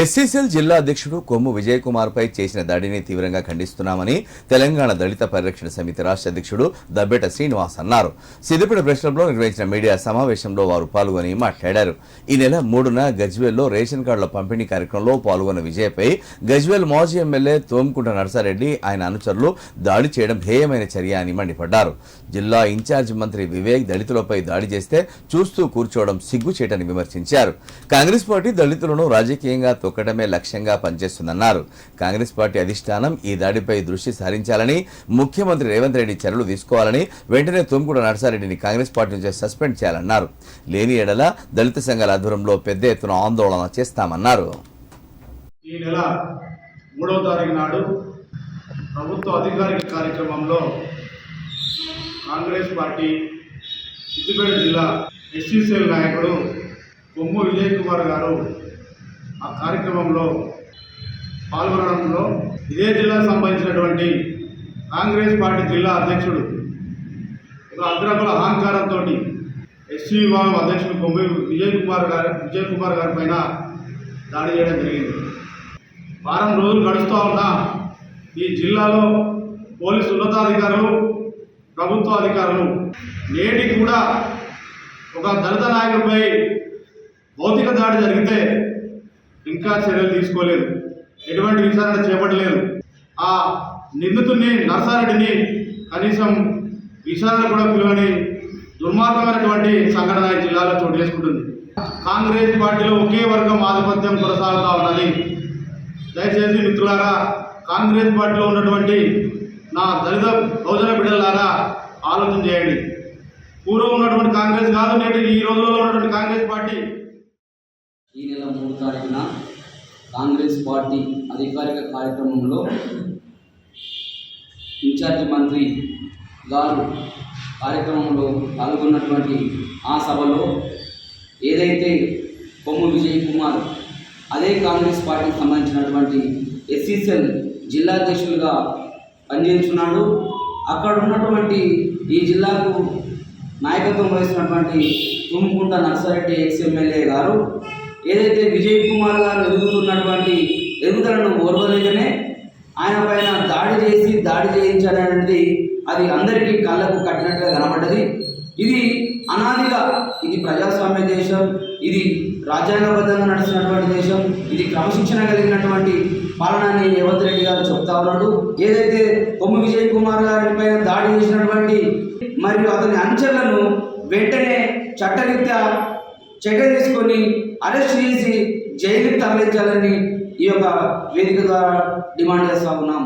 SCCL జిల్లా అధ్యక్షుడు కొమ్ము విజయ్ కుమార్ పై చేసిన దాడిని తీవ్రంగా ఖండిస్తున్నామని తెలంగాణ దళిత పరిరక్షణ సమితి రాష్ట్ర అధ్యక్షుడు దబ్బేట శ్రీనివాస్ అన్నారు. సిద్దిపేట ప్రశ్నలో నిర్వహించిన మీడియా సమావేశంలో వారు పాల్గొని మాట్లాడారు. ఈ నెల మూడున గజ్వేల్లో రేషన్ కార్డుల పంపిణీ కార్యక్రమంలో పాల్గొన్న విజయ్పై గజ్వేల్ మాజీ ఎమ్మెల్యే తోమకుంట నరసారెడ్డి ఆయన అనుచరులు దాడి చేయడం హేయమైన చర్య అని మండిపడ్డారు. జిల్లా ఇన్ఛార్జ్ మంత్రి వివేక్ దళితులపై దాడి చేస్తే చూస్తూ కూర్చోవడం సిగ్గుచేటని విమర్శించారు. కాంగ్రెస్ పార్టీ దళితులను రాజకీయంగా తొక్కడమే లక్ష్యంగా పనిచేస్తుందన్నారు. కాంగ్రెస్ పార్టీ అధిష్టానం ఈ దాడిపై దృష్టి సారించాలని ముఖ్యమంత్రి రేవంత్ రెడ్డి చర్యలు తీసుకోవాలని వెంటనే తుమ్కుడు నరసారెడ్డిని కాంగ్రెస్ పార్టీ నుంచి సస్పెండ్ చేయాలన్నారు. లేని ఎడల దళిత సంఘాల ఆధ్వర్యంలో పెద్ద ఎత్తున ఆందోళన చేస్తామన్నారు. ఈ నెల మూడవ తారీఖు నాడు ప్రభుత్వ అధికారిక కార్యక్రమంలో కాంగ్రెస్ పార్టీ సిద్దిపేట జిల్లా ఎస్సీసీఎల్ నాయకుడు కొమ్ము విజయ్ కుమార్ గారు ఆ కార్యక్రమంలో పాల్గొనడంలో ఇదే జిల్లాకు సంబంధించినటువంటి కాంగ్రెస్ పార్టీ జిల్లా అధ్యక్షుడు ఒక అగ్రకుల అహంకారంతో ఎస్సీ విభాగం అధ్యక్షుడు కొమ్మి విజయ్ కుమార్ గారు విజయ్ కుమార్ గారి పైన దాడి చేయడం జరిగింది. వారం రోజులు గడుస్తూ ఉన్నా ఈ జిల్లాలో పోలీసు ఉన్నతాధికారులు ప్రభుత్వ అధికారులు నేటి కూడా ఒక దళిత నాయకుడిపై భౌతిక దాడి జరిగితే ఇంకా చర్యలు తీసుకోలేదు. ఎటువంటి విచారణ చేపట్టలేదు. ఆ నిందితుడిని నర్సారెడ్డిని కనీసం విచారణ కూడా పిలువని దుర్మార్గమైనటువంటి సంఘటన ఈ జిల్లాలో చోటు చేసుకుంటుంది. కాంగ్రెస్ పార్టీలో ఒకే వర్గం ఆధిపత్యం కొనసాగుతా ఉన్నది. దయచేసి మిత్రులారా కాంగ్రెస్ పార్టీలో ఉన్నటువంటి నా దళిత బహుజన బిడ్డలారా ఆలోచన చేయండి. పూర్వం ఉన్నటువంటి కాంగ్రెస్ కాదు నేటి ఈ రోజుల్లో ఉన్నటువంటి కాంగ్రెస్ పార్టీ. ఈ నెల మూడు తారీఖున కాంగ్రెస్ పార్టీ అధికారిక కార్యక్రమంలో ఇన్ఛార్జి మంత్రి గారు కార్యక్రమంలో పాల్గొన్నటువంటి ఆ సభలో ఏదైతే కొమ్ము విజయ్ కుమార్ అదే కాంగ్రెస్ పార్టీకి సంబంధించినటువంటి ఎస్సీసీఎల్ జిల్లా అధ్యక్షులుగా పనిచేస్తున్నాడు. అక్కడ ఉన్నటువంటి ఈ జిల్లాకు నాయకత్వం వహిస్తున్నటువంటి తుమ్కుంట నర్సారెడ్డి ఎక్స్ ఎమ్మెల్యే గారు ఏదైతే విజయ్ కుమార్ గారు ఎదుగుతున్నటువంటి ఎదుగుదలను ఓర్వలేకనే ఆయన పైన దాడి చేసి దాడి చేయించాలనేది అది అందరికీ కళ్ళకు కట్టినట్టుగా కనబడ్డది. ఇది అనాదిగా ఇది ప్రజాస్వామ్య దేశం ఇది రాజ్యాంగబద్ధంగా నడుస్తున్నటువంటి దేశం ఇది క్రమశిక్షణ కలిగినటువంటి పాలనని రేవంత్ రెడ్డి గారు చెప్తా ఉన్నాడు. ఏదైతే కొమ్ము విజయ్ కుమార్ గారి పైన దాడి చేసినటువంటి మరియు అతని అంచెలను వెంటనే చట్టరీత్యా చర్య తీసుకొని అరెస్ట్ చేసి జైలుకి తరలించాలని ఈ యొక్క వేదిక ద్వారా డిమాండ్ చేస్తా ఉన్నాం.